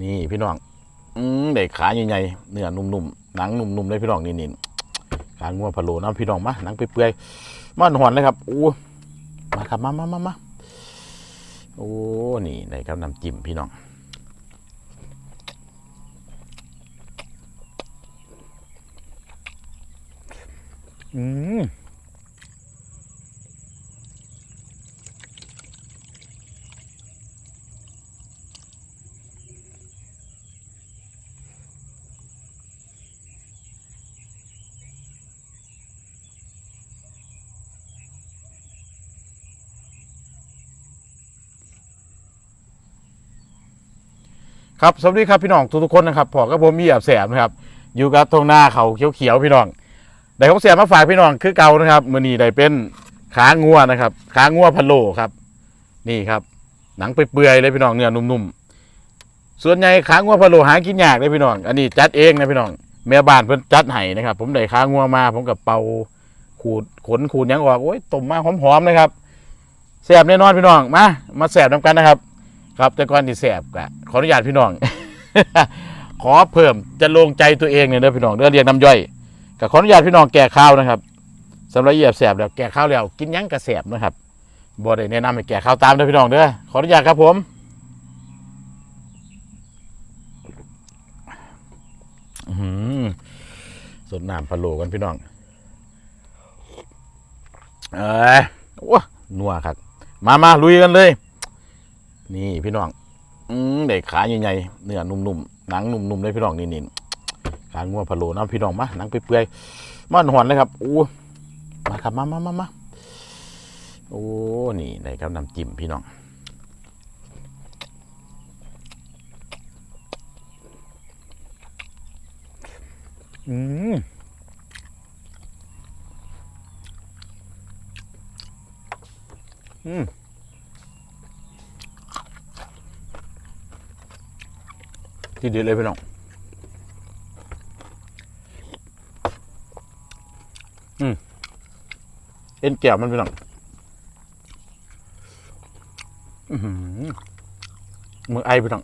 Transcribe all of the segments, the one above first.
นี่พี่น้อง อืมเด็กขาใหญ่ๆเนื้อนุ่มๆหนังนุ่มๆเลยพี่น้องนี่นี่ขางัวพะโล้น้ำพี่น้องมาหนังเปื่อยๆมันหอนเลยครับอู้มาครับมามามามาโอ้นี่ได้ครับน้ำจิ้มพี่น้องอืม ครับสวัสดีครับพี่น้องทุกๆคนนะครับพอกับผมมีแอบแสบนะครับอยู่กับตรงหน้าเขาเขียวๆพี่น้องได้ของเสียมาฝากพี่น้องคือเก่านะครับมือนี้ได้เป็นขางัวนะครับขางัวพะโล้ครับ นี่ครับ หนังเปื่อยๆเลยพี่น้องเนื้อนุ่มๆส่วนใหญ่ขางัวพะโล้หากินยากเลยพี่น้อง อันนี้จัดเองนะพี่น้องแม่บ้านเพิ่นจัดให้นะครับ ผมได้ขางัวมาผมกับเป่าขูดขนขูดยังออกโอ้ยต้มมาหอมๆเลยครับแสบแน่นอนพี่น้องมามาแสบน้ำกันนะครับ ครับแต่ก่อนที่แสบกะขออนุญาตพี่น้อง ขอเพิ่มจะลงใจตัวเองเนี่ยเด้อพี่น้องเด้อเรียกน้ำย่อยก็ขออนุญาตพี่น้องแก่ข้าวนะครับสำหรับเหยียบแสบแล้วแก่ข้าวแล้วกินยังกระแสบนะครับบ่ได้แนะนำให้แก่ข้าวตามเด้อพี่น้องเด้อขออนุญาตครับผมหือสดน้ำพะโลกันพี่น้อง เอ้ยโอ้นัวครับ มามาลุยกันเลย นี่พี่น้องอืมเด็กขาใหญ่ๆเนื้อนุ่มๆหนังนุ่มๆเลยพี่น้องนี่นี่ขางัวพะโล้น้ำพี่น้องมาหนังเปื่อยๆมันหอนเลยครับอู้มาครับมามามามาโอ้นี่ได้ครับน้ำจิ้มพี่น้องอืมอืม ที่เดียวเลยพี่น้อง อืมเอ็นแก้วมันพี่นหนังอื้อหือมือไอพี่น้อง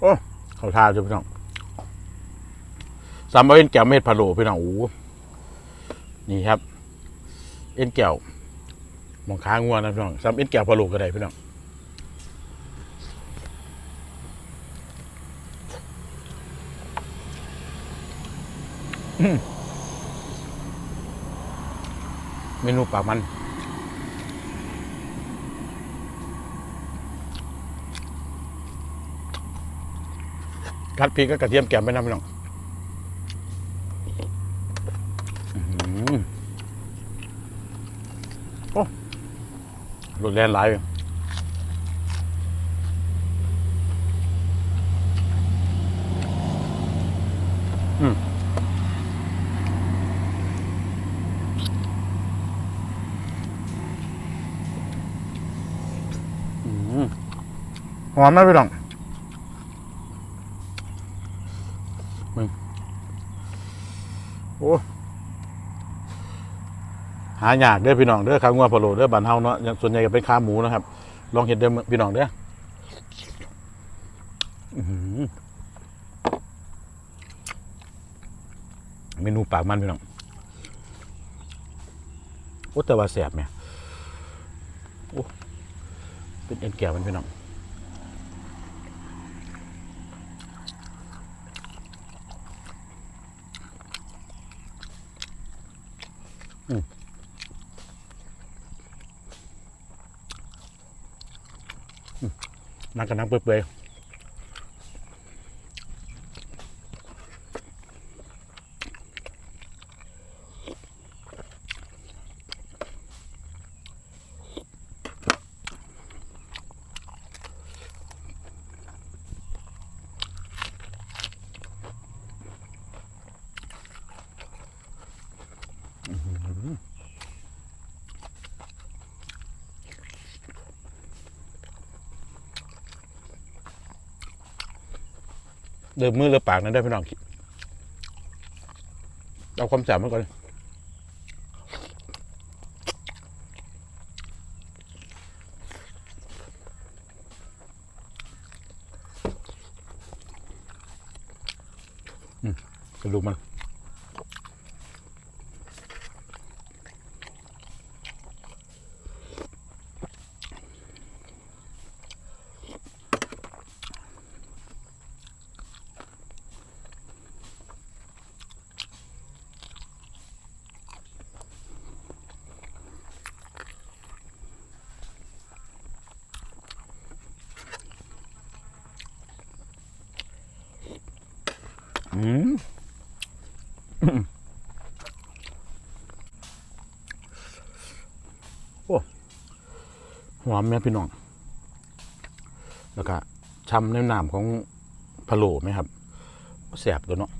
โอ้เขาทาจะพี่น้องสามเอ็นแก้วเม็ดพะโล้พี่น้องโอ้โหนี่ครับ เอ็นแก้วมองค้างงัวนะพี่น้องสามเอ็นแก้วพะโล้ก็ได้พี่น้องเมนูปากมัน คัดพริกก็กระเทียมแกมไปนะพี่น้องโอ้รถแล่นหลายอยู่หอมไหมพี่น้องโอ้ หายากเด้อพี่น้องเด้อขางัวพะโล้เด้อบ้านเฮาเนาะส่วนใหญ่ก็เป็นขาหมูนะครับ ลองเห็นเด้อพี่น้องเด้อเมนูปากมันพี่น้องโอ้แต่ว่าแสบเนี่ยโอ้เป็นเอ็นแก้วมันพี่น้อง นังกับนังเปื่อยอืม เดิมมือเรือปากนั้นได้พี่น้องเอาความแสบมาก่อนอืมกระดูกมัน อืม โอ้หอมแม่พี่น้อง แล้วก็ช้ำในน้ำของพะโล่ไหมครับแสบตัวเนาะ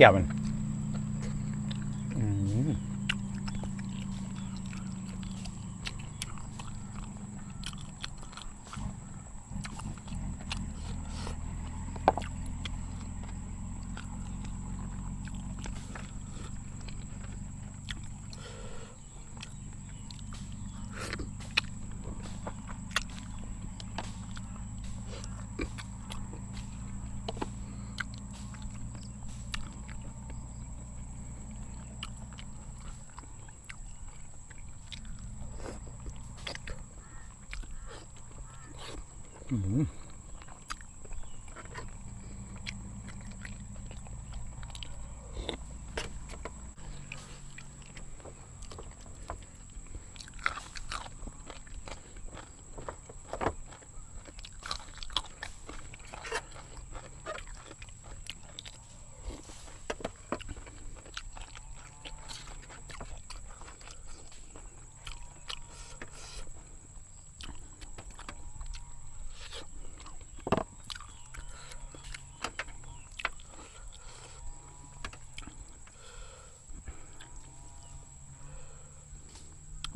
อื อื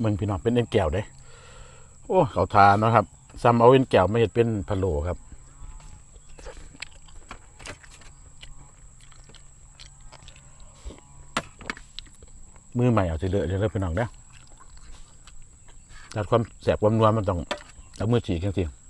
มึงพี่น้องเป็นเอ็นแก้วเด้โอ้เขาทานนะครับซ้ำเอาเอ็นแก้วไม่เห็ดเป็นพะโล้ครับมือใหม่เอาสิเลอะเดี๋ยวเลิกพี่น้องเด้อตัดความแสบความนัวมันต้องเอามือฉีกจริงๆ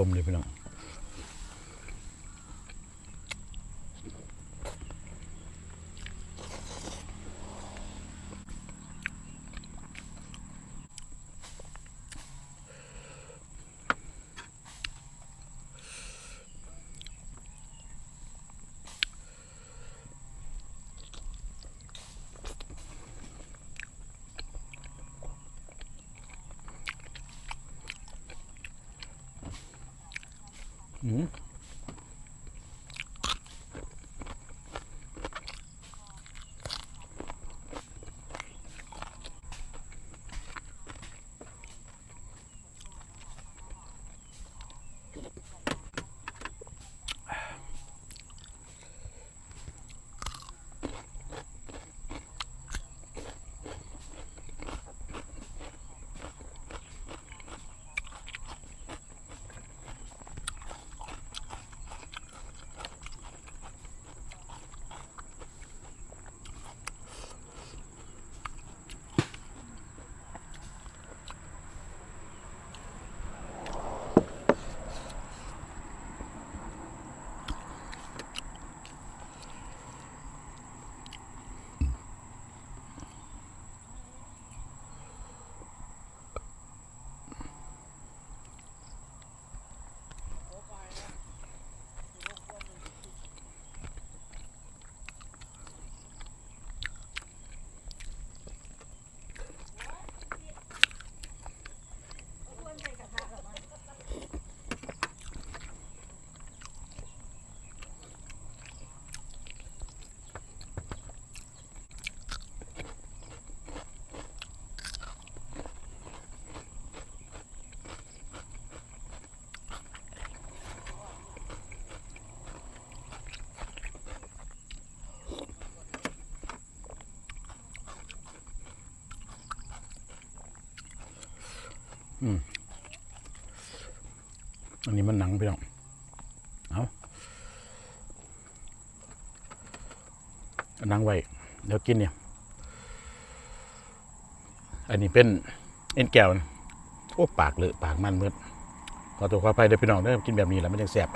ว่ามีลมเลยพี่น้อง Угу. อืมอันนี้มันหนังพี่น้องเอาอาหนังไว้ เดี๋ยวกินเนี่ย อันนี้เป็นเอ็นแก้วนะโอ้ ปากเลยปากมันมืดขอตัวขออภัยเดี๋ยวพี่น้องได้อกินแบบนี้แล้วมันยังแสบ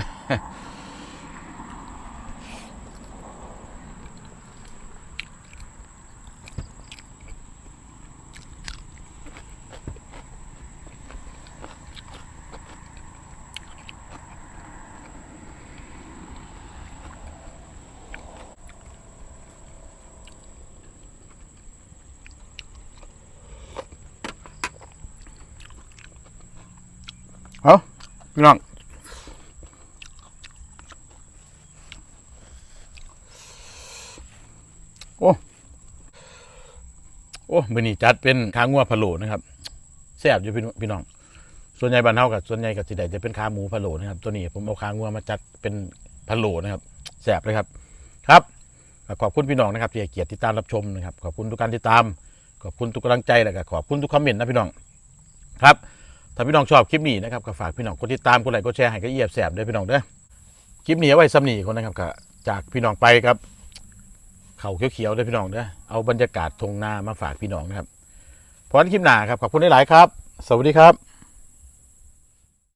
เอาพี่น้องโอ้โอ้มือนี้จัดเป็นขางัวพะโล้นะครับแซ่บอยู่พี่น้องพี่น้องส่วนใหญ่บ้านเฮากับส่วนใหญ่กับสิใดจะเป็นขาหมูพะโล้นะครับ ตัวนี้ผมเอาขางัวมาจัดเป็นพะโล้นะครับแซ่บเลยครับ ครับขอบคุณพี่น้องนะครับที่ให้เกียรติติดตามรับชมนะครับ ขอบคุณทุกการติดตาม ขอบคุณทุกกำลังใจแล้วก็ขอบคุณทุกคอมเมนต์นะพี่น้อง ครับ ถ้าพี่น้องชอบคลิปนี้นะครับก็ฝากพี่น้องกดติดตามกดไลค์กดแชร์ให้ก็เอียบแสบด้วยพี่น้องเด้อคลิปนี้เอาไว้ซ้ำนีคนนะครับก็จากพี่น้องไปครับเขาเขียวๆด้วยพี่น้องเด้อเอาบรรยากาศทงนามาฝากพี่น้องนะครับพร้อมคลิปหน้าครับขอบคุณหลายๆครับ สวัสดีครับ